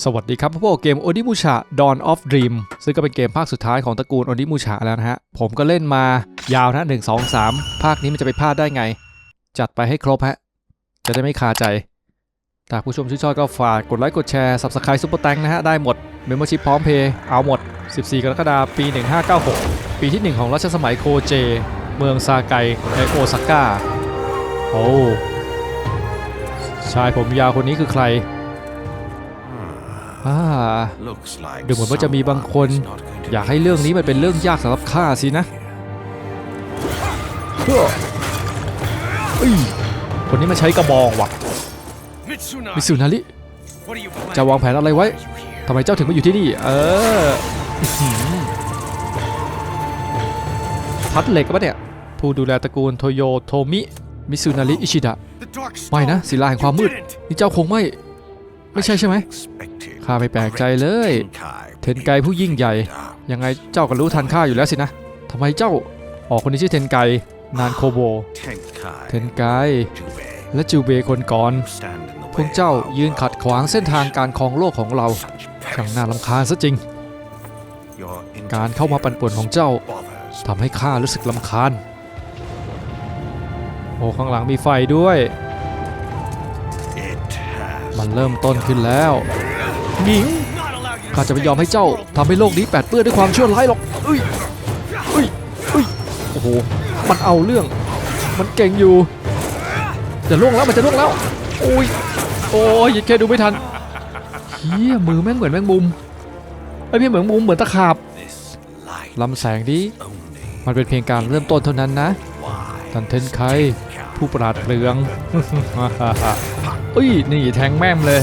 สวัสดีครับพวกเกม o d i m u s h a Dawn of Dream ซึ่งก็เป็นเกมภาคสุดท้ายของตระกูล o d i m u s h a แล้วนะฮะ ผมก็เล่นมายาวนะ1 2 3 ภาคนี้มันจะไปพลาดได้ไง จัดไปให้ครบฮะ จะได้ไม่คาใจถ้าผู้ชมชื่นชอบก็ฝากกดไลค์กดแชร์ Subscribe Super t a n k นะฮะ ได้หมด Membership พร้อมเพย์เอาหมด 14 กรกฎาคมปี 1596 ปีที่ 1 ของรัชสมัยโคเจ เมืองซาไกในโอซาก้าโอ้ชายผมยาวคนนี้คือใคร อ่าดูเหมือนว่าจะมีบางคน อยากให้เรื่องนี้มันเป็นเรื่องยากสำหรับข้าสินะเฮ้อเอ้ยคนนี้มันใช้กระบองว่ะมิสุนาริจะวางแผนอะไรไว้ทำไมเจ้าถึงมาอยู่ที่นี่ เอออื้อหือพัดเหล็กปะเนี่ย ผู้ดูแลตระกูลโทโยโทมิ มิสุนาริอิชิดะ ไม่นะศิลาแห่งความมืด นี่เจ้าคงไม่ ไม่ใช่ใช่ไหมข้าไม่แปลกใจเลย เทนไกผู้ยิ่งใหญ่ ยังไงเจ้าก็รู้ทันข้าอยู่แล้วสินะทำไมเจ้าอ๋อคนนี้ชื่อเทนไกนานโคโบ เทนไกและจูเบคนก่อน พวกเจ้ายืนขัดขวางเส้นทางการครองโลกของเราช่างน่าลำคาญซะจริง การเข้ามาปั่นป่วนของเจ้าทำให้ข้ารู้สึกลำคาญ โอ้ข้างหลังมีไฟด้วย มันเริ่มต้นขึ้นแล้วหญิงข้าจะไม่ยอมให้เจ้าทำให้โลกนี้แปดเปื้อนด้วยความชั่วร้ายหรอกเอ้ยเอ้ยเอ้ยโอ้โหมันเอาเรื่อง มันเก่งอยู่จะล่วงแล้วมันจะล่วงแล้วโอ้ยโอ้ยแค่ดูไม่ทันเฮียมือแม่งเหมือนแมงมุมไอ้พี่เหมือนมุมเหมือนตะขาบลำแสงดีมันเป็นเพียงการเริ่มต้นเท่านั้นนะทันเทนไคผู้ปราดเปรือง อ้ยนี่แทงแม่มเลย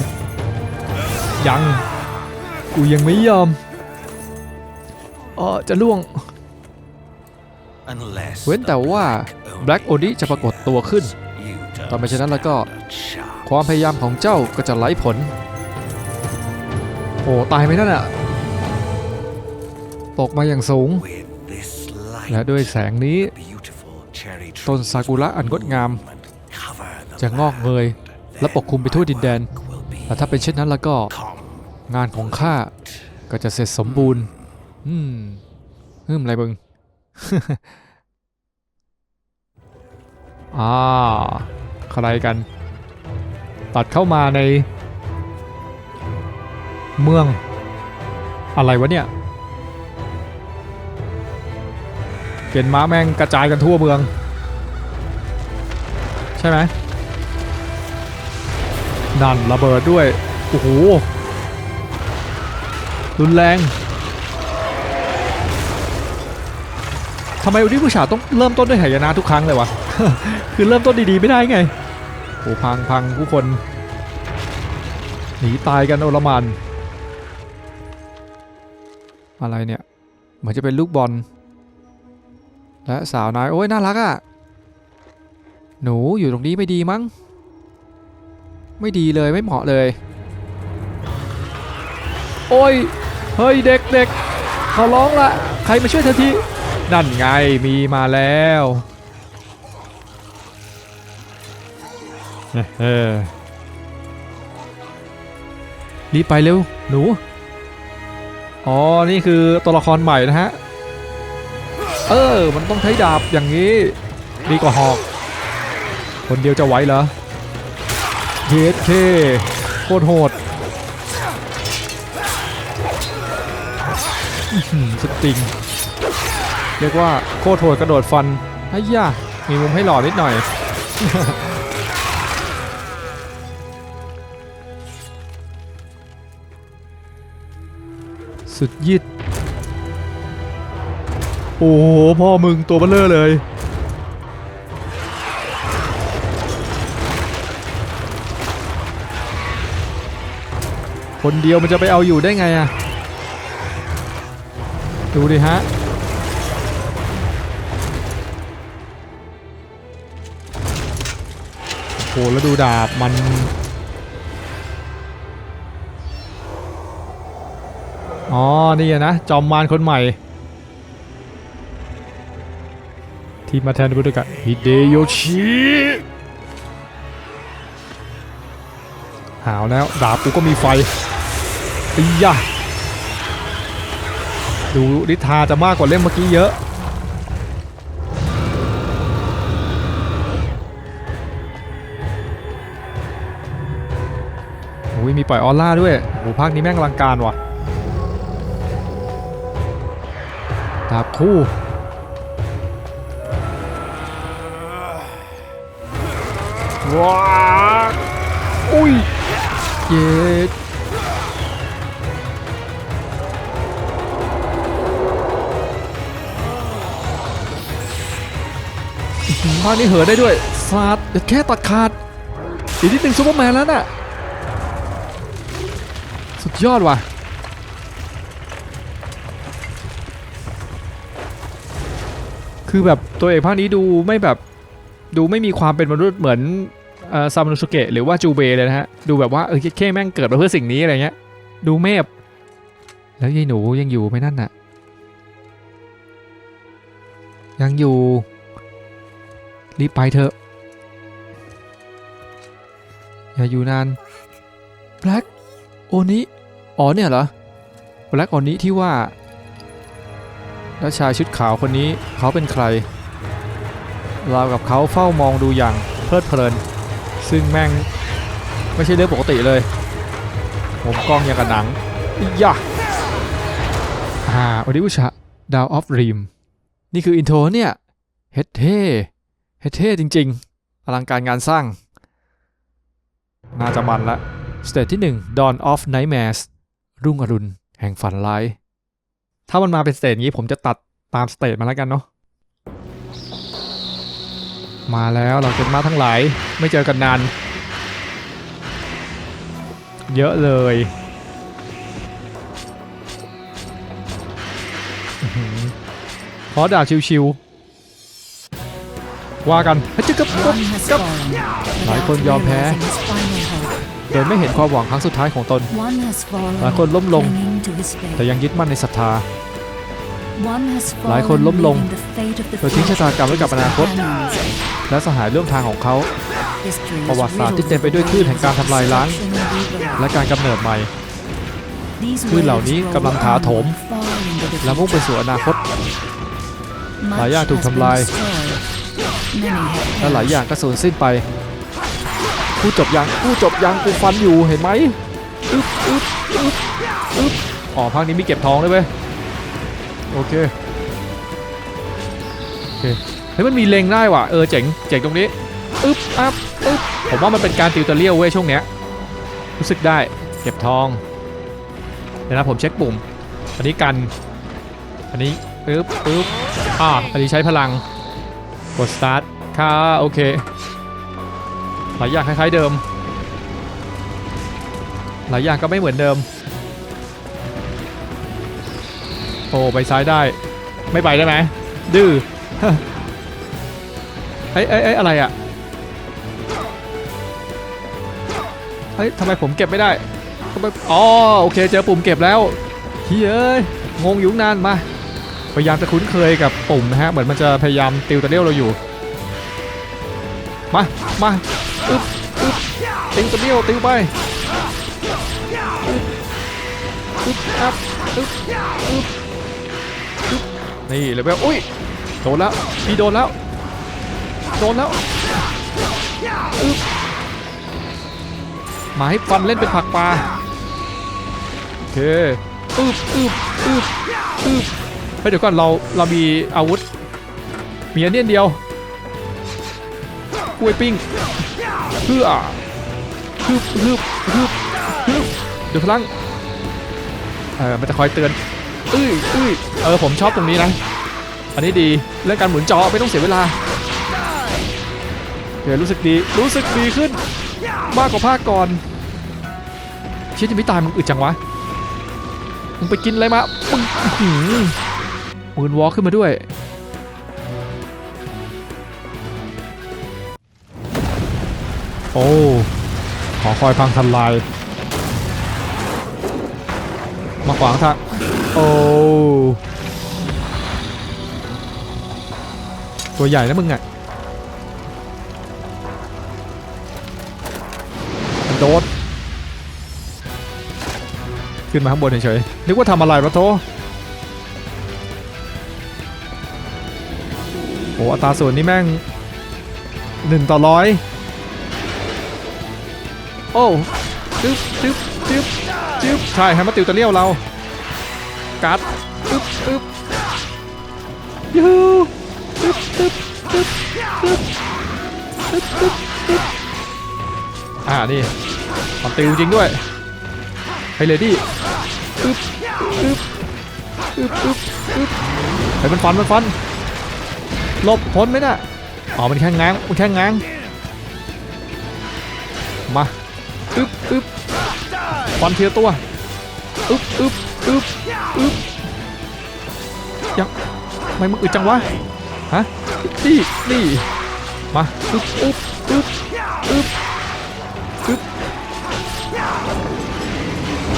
ยัง กูยังไม่ยอมเออจะล่วง เว้นแต่ว่า Black o d i จะปรากฏตัวขึ้นต่อไปฉะนั้นแล้วก็ ความพยายามของเจ้าก็จะไร้ผล โอ้ตายไหมนั่นอะตกมาอย่างสูง และด้วยแสงนี้ ต้นซากุระอันงดงาม จะงอกเงย และปกคลุมไปทั่วดินแดนและถ้าเป็นเช่นนั้นแล้วก็งานของข้าก็จะเสร็จสมบูรณ์ อืมฮึมอะไรบึงอ่าใครกัน ตัดเข้ามาใน เมือง อะไรวะเนี่ยเห็นม้าแม่งกระจายกันทั่วเมือง ใช่ไหม นั่นระเบิดด้วย โอ้โห รุนแรงทำไมวันนี้ผู้ชายต้องเริ่มต้นด้วยหายนะทุกครั้งเลยวะ คือเริ่มต้นดีๆไม่ได้ไง โอ้พังพังผู้คน หนีตายกันโอลมานอะไรเนี่ย เหมือนจะเป็นลูกบอล และสาวน้อย โอ้ยน่ารักอะ่ะ หนูอยู่ตรงนี้ไม่ดีมั้ง ไม่ดีเลยไม่เหมาะเลย โอ้ย เฮ้ยเด็กเด็กเขอร้องละใครมาช่วยเธอทีนั่นไงมีมาแล้วเออรีบไปเร็ว หนู อ๋อ นี่คือตัวละครใหม่นะฮะ เออ มันต้องใช้ดาบอย่างนี้ ดีกว่าหอก คนเดียวจะไหวเหรอ เยสเคโคตรโหดสติง เรียกว่าโคตรโหดกระโดดฟันไอ้ย่ามีมุมให้หล่อนิดหน่อย สุดยิด โอ้โห พ่อมึงตัวเบลเลอร์เลย คนเดียวมันจะไปเอาอยู่ได้ไงอะดูดิฮะ โหแล้วดูดาบมันอ๋อ นี่นะ จอมมารคนใหม่ ที่มาแทนบุตรกะฮิเดโยชิหาวแล้ว ดาบกูก็มีไฟ อียะดูนิทาจะมากกว่าเล่มเมื่อกี้เยอะ โอ้ยมีปล่อยออร่าด้วยโอ้ภาคนี้แม่งอลังการว่ะดาบคู่ว้าอุ้ยเย็ด อื้อหือภาคนี้เหินได้ด้วยสาดเดี๋ยวแค่ตัดขาดอีกนิดหนึ่งซูเปอร์แมนแล้วน่ะ สุดยอดว่ะคือแบบตัวเอกภาคนี้ดูไม่แบบดูไม่มีความเป็นมนุษย์เหมือนซามานุสุเกะหรือว่าจูเบเลยนะฮะ ดูแบบว่าเออแค่แม่งเกิดมาเพื่อสิ่งนี้อะไรเงี้ย ดูเมฟแล้วยายหนูยังอยู่ไหมนั่นน่ะ ยังอยู่ รีบไปเถอะ อย่าอยู่นานแบล็กโอนิอ๋อเนี่ยเหรอแบล็กโอนิที่ว่าแล้วชายชุดขาวคนนี้เขาเป็นใคร เรากับเขาเฝ้ามองดูอย่างเพลิดเพลิน ซึ่งแม่งไม่ใช่เรื่องปกติเลย ผมกล้องอย่างกับหนังอิยะอ่าอดิอุชะดาวออฟรีมนี่คืออินโทรเนี่ย เฮ็ดเท่ เฮเท่จริง ๆ อลังการงานสร้าง น่าจะมันละสเตจที่ 1 Dawn of Nightmares รุ่งอรุณแห่งฝันร้าย ถ้ามันมาเป็นสเตจนี้ผมจะตัดตามสเตจมาแล้วกันเนาะมาแล้วเราเป็นมาทั้งหลาย ไม่เจอกันนาน เยอะเลยอื้อหือขอดาบชิวๆ ว่ากันเฮ้ยจึ๊กกับกับ One has กับ fallen, but หลายคน without ยอมแพ้ realizing his final hope. โดยไม่เห็นความหวังครั้งสุดท้ายของตน One has fallen, หลายคนล้มลง clinging to his แต่ faith. ยังยึดมั่นในศรัทธา One has หลายคน fallen, ล้มลง leaving the fate of the โดยทิ้งชะตากรรมไว้ future กับอนาคต to his companions. และสหายร่วมทางของเขา History is ประวัติศาสตร์ที่ riddled เต็มไปด้วยคลื่นแห่งการทำลายล้าง destruction and rebirth. และการกำเนิดใหม่ These คลื่นเหล่า waves นี้ roll กำลังถาโถม on and fall into the และมุ่งไป future. สู่อนาคต Much หลายอย่างถูก has ทำลาย และหลายอย่างก็สูญสิ้นไปกูจบยังกูจบยังกูฟันอยู่เห็นไหมอึ๊บอึ๊บอึ๊บอึ๊บอ๋อภาคนี้มีเก็บทองด้วยเว้ยโอเคโอเคเฮ้ยมันมีเลงได้ว่ะเออเจ๋งเจ๋งตรงนี้อึ๊บอัพอึ๊บผมว่ามันเป็นการติวเตอร์เลียวเว้ยช่วงเนี้ยรู้สึกได้เก็บทองเดี๋ยวนะผมเช็คปุ่มอันนี้กัน อันนี้ปึ๊บปึ๊บอ่าอันนี้ใช้พลัง กด start ค่ะโอเคหลายอย่างคล้ายๆเดิม หลายอย่างก็ไม่เหมือนเดิม โอ้ไปซ้ายได้ ไม่ไปได้ไหมดื้อเอ้ยเอ้ยเอ้ยอะไรอะเฮ้ยทำไมผมเก็บไม่ได้ทำไมอ๋อโอเคเจอปุ่มเก็บแล้วเฮ้ยเอ้ยงงอยู่นานมา พยายามจะคุ้นเคยกับปุ่มนะฮะ เหมือนมันจะพยายามติวตะเลียวเราอยู่ มา มาอึ๊บอึ๊บติวตะเลียวติวไปอึ๊บอึ๊บอัพอึ๊บอึ๊บอึ๊บนี่เลยเว้ยอุ้ย โดนแล้ว พี่โดนแล้ว โดนแล้วอึ๊บมาให้ฟันเล่นเป็นผักปลาโอเคอึ๊บอึ๊บอึ๊บอึ๊บ เฮ้ยเดี๋ยวก่อนเราเรามีอาวุธมีอันเนี้ยเดียวกล้วยปิ้งเพื่อฮึบฮึบฮึบฮึบเดี๋ยวพลังเออมันจะคอยเตือนอื้ออื้อเออผมชอบตรงนี้นะอันนี้ดีเรื่องการหมุนจอไม่ต้องเสียเวลาโอเครู้สึกดีรู้สึกดีขึ้น มากกว่าภาคก่อนเชิดยังไม่ตายมึงอึดจังวะมึงไปกินอะไรมามึง อื้อหือมืนวอล์กขึ้นมาด้วยโอ้ขอคอยพังทลายมาขวางทางโอ้ตัวใหญ่นะมึงอะโดดขึ้นมาข้างบนเฉยๆนึกว่าทำอะไรวะโท อ้อัตราส่วนนี่แม่งหนึ่งต่อร้อยโอ้จึ๊บจึ๊บจึ๊บจึ๊บใช่ให้มาติวตะเลี่ยวเรา กัดจึ๊บจึ๊บยูฮูจึ๊บจึ๊บจึ๊บจึ๊บจึ๊บจึ๊บจึ๊บอ่า นี่มันติวจริงด้วยให้เลดี้อึ๊บอึ๊บอึ๊บอึ๊บอึ๊บเฮ้มันฟันมันฟัน หลบพ้นไหมน่ะอ๋อมันแค่ง้างมันแค่ง้างมาอึ๊บอึ๊บฟันเทียตัวอึ๊บอึ๊บอึ๊บอึ๊บยังทำไมมึงอึดจังวะฮะนี่นี่มาอึ๊บอึ๊บอึ๊บอึ๊บอึ๊บ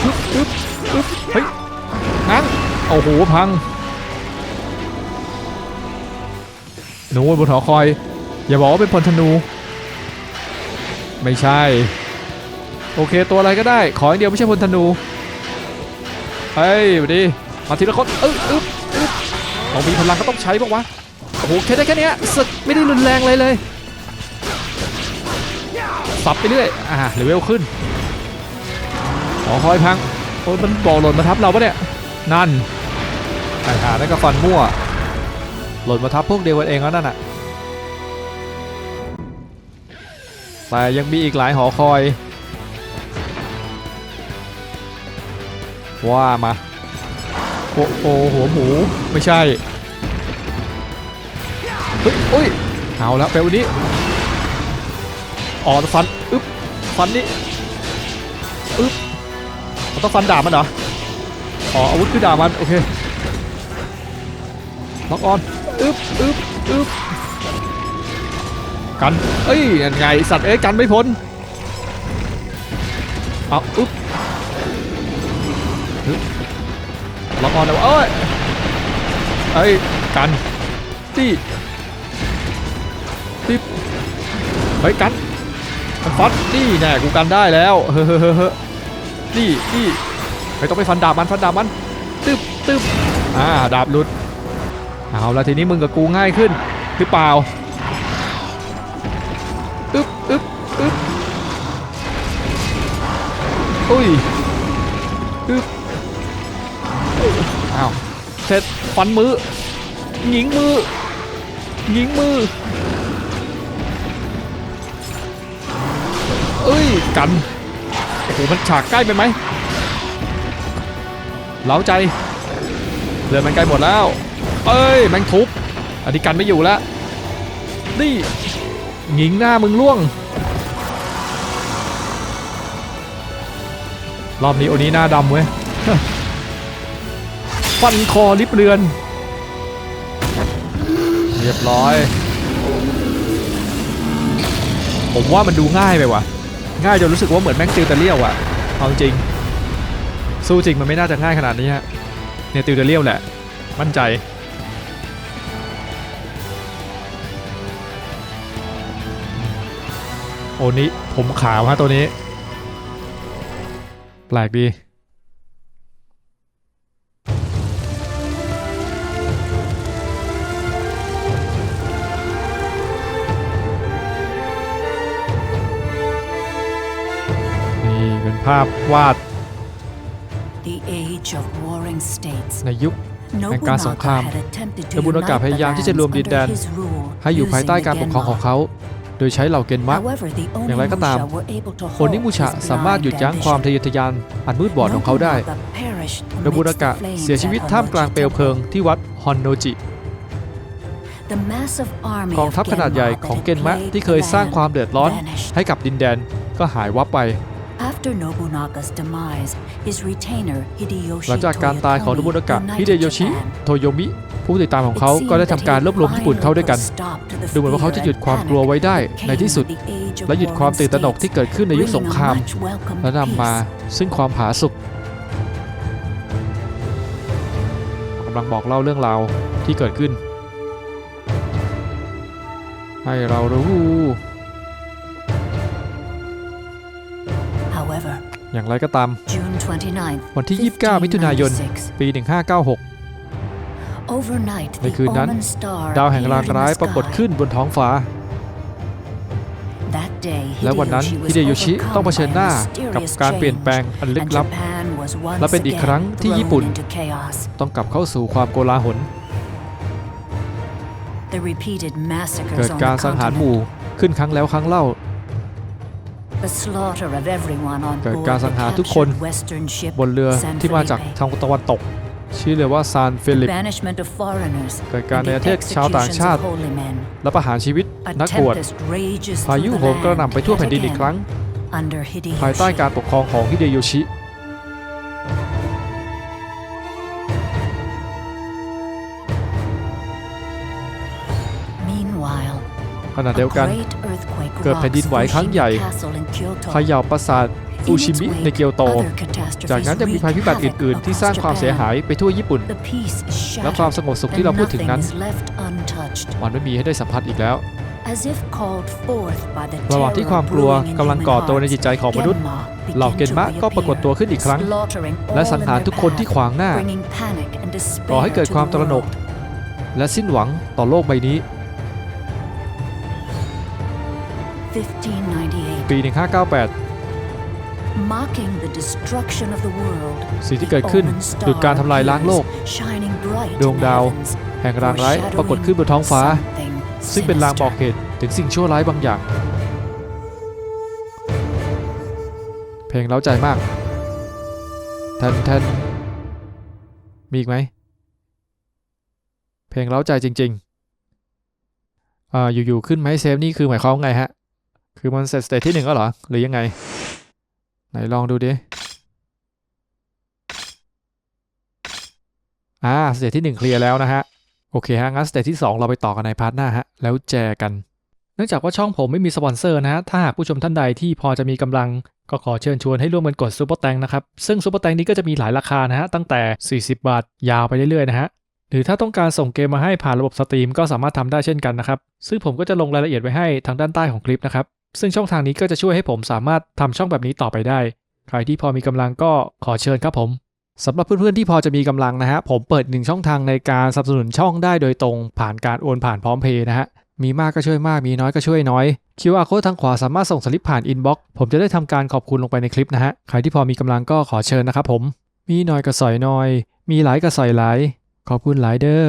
อึ๊บอึ๊บอึ๊บเฮ้ยงั้นโอ้โหพัง หนูบนหอคอย อย่าบอกว่าเป็นพลธนู ไม่ใช่ โอเคตัวอะไรก็ได้ ขออย่างเดียวไม่ใช่พลธนูเฮ้ยมาดิมาทีละคนอึ๊บอึ๊บอึ๊บเรามีพลังก็ต้องใช้ปะวะโอ้โหแค่ได้แค่นี้สึกไม่ได้รุนแรงเลยเลยสับไปเรื่อยอ่าเลเวลขึ้นหอคอยพังโอ้ยมันบอกหล่นมาทับเราปะเนี่ย นั่นไอ้หานั่นก็ฟันมั่ว หล่นมาทับพวกเดียวกันเองแล้วนั่นน่ะ แต่ยังมีอีกหลายหอคอย ว่ามา โอ้โอหัวหมูไม่ใช่ เฮ้ยโอ้ยเอาแล้วไปวันนี้อ๋อฟันอึ๊บฟันนี่อึ๊บต้องฟันดาบมันเหรออ๋ออาวุธคือดาบมัน โอเคล็อกออน อึ๊บอึ๊บอึ๊บกันเอ้ยยังไงสัตว์เอ้ยกันไม่พ้นเอาอึ๊บอึ๊บล็อกออนแล้วเอ้ยเอ้ยกันตีติ๊บเฮ้ยกันมันฟัดนี่แน่กูกันได้แล้วเฮ้เฮ้เฮ้เฮ้นี่นี่ไม่ต้องไปฟันดาบมันฟันดาบมันตึ๊บตึ๊บอ่าดาบหลุด เอาละทีนี้มึงกับกูง่ายขึ้นหรือเปล่าอึ๊บอึ๊บอึ๊บอุ้ยอึ๊บอ้าวเสร็จฟันมือหญิงมือหญิงมือเอ้ยกันโอ้โหมันฉากใกล้ไปไหมเล้าใจเรือมันใกล้หมดแล้ว เอ้ยแมงทุบอันนี้กันไม่อยู่แล้วนี่หญิงหน้ามึงล่วง รอบนี้โอนี้หน้าดำเว้ยฟันคอลิบเรือน เรียบร้อย ผมว่ามันดูง่ายไปว่ะ ง่ายจนรู้สึกว่าเหมือนแม่งติวตะเลี่ยวอะเอาจริง สู้จริงมันไม่น่าจะง่ายขนาดนี้ฮะเนี่ยติวตะเลี่ยวแหละ มั่นใจ อ้นี้ผมขาวฮะตัวนี้ แปลกดีนี่เป็นภาพวาด The age of warring states. ในยุคแห่งการสงคราม Nobunaga had attempted to โนบุนากะ unite พ the ยายามที่จะรวม lands ดินแดน under his rule, ให้อยู่ภายใต้ using การ the ปกครองของ Genma. เขา โดยใช้เหล่าเกนมะ However, the อย่างไรก็ตาม Onimusha were able to คนนิ halt มุชะ his สามารถหยุด blind ยั้งความ ambition. ทะเยอทะยานอันมืดบอดของเขาได้ Nobunaga perished โนบุ amidst นากะ the flames เสียชีวิต at ท่ามกลาง Honnoji เปลวเพลิง Temple. ที่วัดฮอนโนจิ The massive army กอง of ทัพขนาดใหญ่ Genma ของ that เกนมะ had plagued ที่เคย the สร้าง land ความเดือดร้อน vanished. ให้กับดินแดนก็หายวับไป After Nobunaga's demise, his retainer Hideyoshi หลังจากการตายของโนบุนากะ Toyotomi ฮิเดโยชิ united Japan. โทโยมิ ผู้ติดตามของเขา It ก็ได้ seemed ทำการ that รวบรวม he ญี่ปุ่นเข้าด้วยกัน finally put a stop to the ดูเหมือนว่าเขาจะหยุด fear ความ and กลัวไว้ได้ panic ในที่สุด that came with the age of และหยุดความ warring ตื่นตระหนก states, ที่เกิดขึ้นในยุคสง bringing คราม a much welcome และนำมา peace. ซึ่งความผาสุกกำลังบอกเล่าเรื่องราวที่เกิดขึ้น ให้เรารู้ However, อย่างไรก็ตาม June 29th, วันที่ 29 มิถุนายน 1596. ปี 1596 Overnight, ใน the คืนนั้น omen star ดาวแห่งราง appeared in ร้าย the ปรากฏ sky. ขึ้นบนท้องฟ้า That day, และวันนั้น Hideyoshi was ฮิเดโยชิ overcome ต้องเผชิญหน้า by a กับ mysterious การเปลี่ยนแปลง change, อันลึก and ลับ Japan was once และเป็นอีกครั้ง again ที่ญี่ปุ่น thrown into chaos. ต้องกลับเข้าสู่ความโกลาหล The repeated เกิ massacres ด on การ the สังหารหมู่ continent, ขึ้นครั้งแล้วครั้งเล่า the slaughter of everyone on เกิด board การ the สังหารทุกคน captured Western ship บนเรือ San ที่มาจาก Felipe. ทางตะวันตก ชื่อเรือว่าซานเฟลิป banishment of foreigners เกิดการ and ใน the ประเทศชาวต่างชาติ executions of holy men. และประหารชีวิต A นักบวช tempest rages พา through ยุ the โหมกระหน่ำไป land ทั่ว yet แผ่นดินอีก again ครั้ง under Hideyoshi. ภายใต้การปกครองของฮิเดโยชิ Meanwhile, ขณะ a เดียวกัน great earthquake เกิดแผ่นดินไหวครั้งใหญ่ rocks Fushimi Castle in Kyoto. เขย่าปราสาท ฟูชิมิในเกียวโต Other catastrophes จากนั้นจะมีภัยพิบัติ wreak อื่น ๆ ที่สร้าง havoc ความ across เสียหาย Japan. ไปทั่วญี่ปุ่น The peace is และความ shattered, สงบสุขที่เรา and พูดถึง nothing นั้น is left untouched. มันไม่มีให้ได้สัมผัสอีกแล้ว As if called forth by the ระหว่างที่ความกลัว terror brewing in กำลัง human ก่อตัวใน hearts, จิตใจของมนุษย์ Genma เหล่า began เกน to มะก็ปรากฏตัวขึ้นอีกครั้ง slaughtering และ all สังหาร in ทุก their คนที่ path, ขวางหน้า bringing panic and despair ก่อให้เกิด to ความ the ตระหนก world. และสิ้นหวังต่อโลกใบนี้1598ปี 1598 สิ่งที่เกิดขึ้นดุจการทำลายล้างโลก shining bright ดวง in ดาว heavens, แห่งรางร้ายปรากฏขึ้นบนท้องฟ้า something ซึ่งเป็นลางบอกเห sinister. ตุถึงสิ่งชั่วร้ายบางอย่าง เพลงเล้าใจมากแทนแทนมีอีกไหม เพลงเล้าใจจริงๆอ่าอยู่ๆขึ้นไหมเซฟนี่คือหมายความว่าไงฮะ คือมันเสร็จสเตจที่หนึ่งแล้วเหรอ หรือยังไง ไหนลองดูดิ อ่าสเตจที่หนึ่งเคลียร์แล้วนะฮะ โอเคฮะ งั้นสเตจที่ 2 เราไปต่อกันในพาร์ทหน้าฮะ แล้วแจกันเนื่องจากว่าช่องผมไม่มีสปอนเซอร์นะฮะ ถ้าหากผู้ชมท่านใดที่พอจะมีกำลังก็ขอเชิญชวนให้ร่วมกันกดซูเปอร์แตงนะครับ ซึ่งซูเปอร์แตงนี้ก็จะมีหลายราคานะฮะ ตั้งแต่ 40 บาท ยาวไปเรื่อยๆนะฮะ หรือถ้าต้องการส่งเกมมาให้ผ่านระบบสตรีมก็สามารถทำได้เช่นกันนะครับ ซึ่งผมก็จะลงรายละเอียดไว้ให้ทางด้านใต้ของคลิปนะครับ ซึ่งช่องทางนี้ก็จะช่วยให้ผมสามารถทำช่องแบบนี้ต่อไปได้ ใครที่พอมีกำลังก็ขอเชิญครับผมสำหรับเพื่อนๆที่พอจะมีกำลังนะฮะผมเปิดหนึ่งช่องทางในการสนับสนุนช่องได้โดยตรงผ่านการโอนผ่านพร้อมเพย์นะฮะมีมากก็ช่วยมากมีน้อยก็ช่วยน้อย QR code ทางขวาสามารถส่งสลิปผ่านอินบ็อกซ์ผมจะได้ทำการขอบคุณลงไปในคลิปนะฮะใครที่พอมีกำลังก็ขอเชิญนะครับผม มีน้อยก็สอยน้อย มีหลายก็สอยหลาย ขอบคุณหลายเด้อ